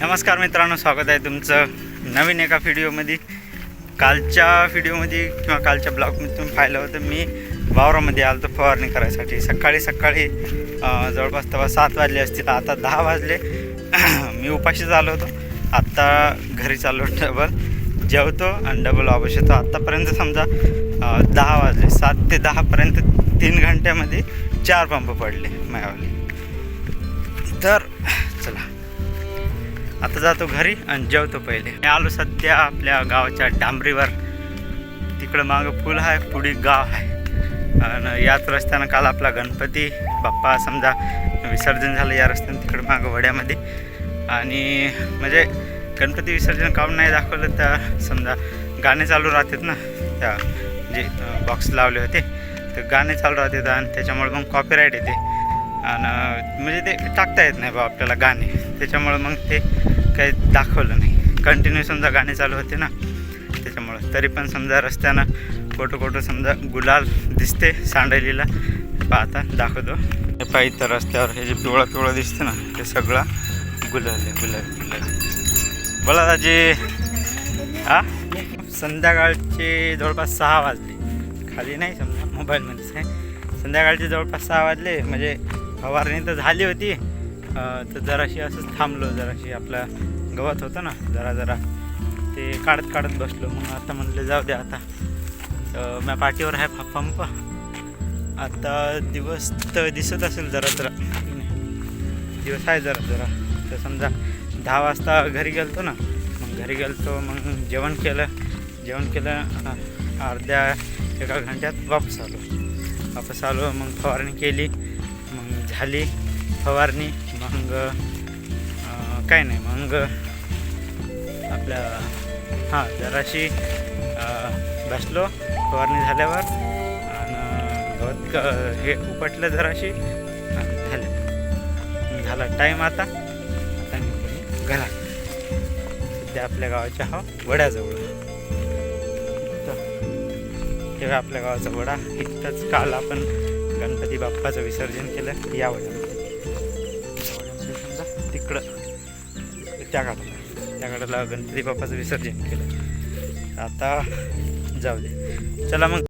नमस्कार मित्रांनो स्वागत आहे तुमचं नवीन एका व्हिडिओमध्ये. कालच्या व्हिडिओमध्ये किंवा कालच्या ब्लॉगमध्ये तुम्ही पाहिलं होतं मी वावरामध्ये आलो होतो फवारणी करायसाठी. सकाळी सकाळी जवळपास तेव्हा सात वाजले असतील आता दहा वाजले. मी उपाशी झालो होतो. आत्ता घरी चाललो डबल. जेवतो आणि डबल वापस येतो. आत्तापर्यंत समजा दहा वाजले. सात ते दहापर्यंत तीन घंट्यामध्ये चार पंप पडले मायावाले. तर चला. आता जातो घरी आणि जेवतो पहिले. मी आलो सध्या आपल्या गावाच्या डांबरीवर. तिकडं मागं पूल आहे पुढे गाव आहे. आणि याच रस्त्यानं काल आपला गणपती बाप्पा समजा विसर्जन झालं या रस्त्यानं तिकडं मागं वड्यामध्ये. आणि म्हणजे गणपती विसर्जन काम नाही दाखवलं तर समजा गाणे चालू राहतात ना त्या जे बॉक्स लावले होते तर गाणे चालू राहतात आणि त्याच्यामुळे मग कॉपीराईट येते. आणि म्हणजे ते टाकता येत नाही बा आपल्याला गाणे. त्याच्यामुळं मग ते काही दाखवलं नाही. कंटिन्यू समजा गाणे चालू होते ना त्याच्यामुळं. तरी पण समजा रस्त्यानं कुठं कुठं समजा गुलाल दिसते सांडलीला. पाहता दाखवतो. हे पायी तर रस्त्यावर हे जे पिवळं पिवळं दिसतं ना ते सगळं गुलाल आहे गुलाल गुलाल. बोला दाजी. हा? संध्याकाळचे जवळपास सहा वाजले. खाली नाही समजा मोबाईलमध्येच आहे संध्याकाळचे जवळपास सहा वाजले म्हणजे फवारणी तर झाली होती. तर जराशी असंच थांबलो जराशी आपला गवत होतं ना जरा जरा. ते काढत काढत बसलो. मग आता म्हणलं जाऊ द्या आता. तर माझ्या पाठीवर आहे प- पंप. आता दिवस तर दिसत असेल जरा जरा. दिवस आहे जरा जरा. तर समजा दहा वाजता घरी गेलतो ना मग घरी गेलतो मग जेवण केलं. जेवण केलं अर्ध्या एका घंट्यात वापस आलो. वापस आलो मग फवारणी केली. मग झाली. फवारणी मग काय नाही मग आपल्या हां जराशी बसलो फवारणी झाल्यावर आणि गवत हे उपटलं जराशी आणि झालं. झाला टाईम आता. आता मी घरात. सध्या आपल्या गावाच्या हा वड्याजवळ. तेव्हा आपल्या गावाचा वडा. इथंच काल आपण गणपती बाप्पाचं विसर्जन केलं. या वड्यामध्ये. इकडं. त्या घाटाला. त्या घाटाला गणपती बाप्पाचं विसर्जन केलं. आता जाऊ दे. चला मग.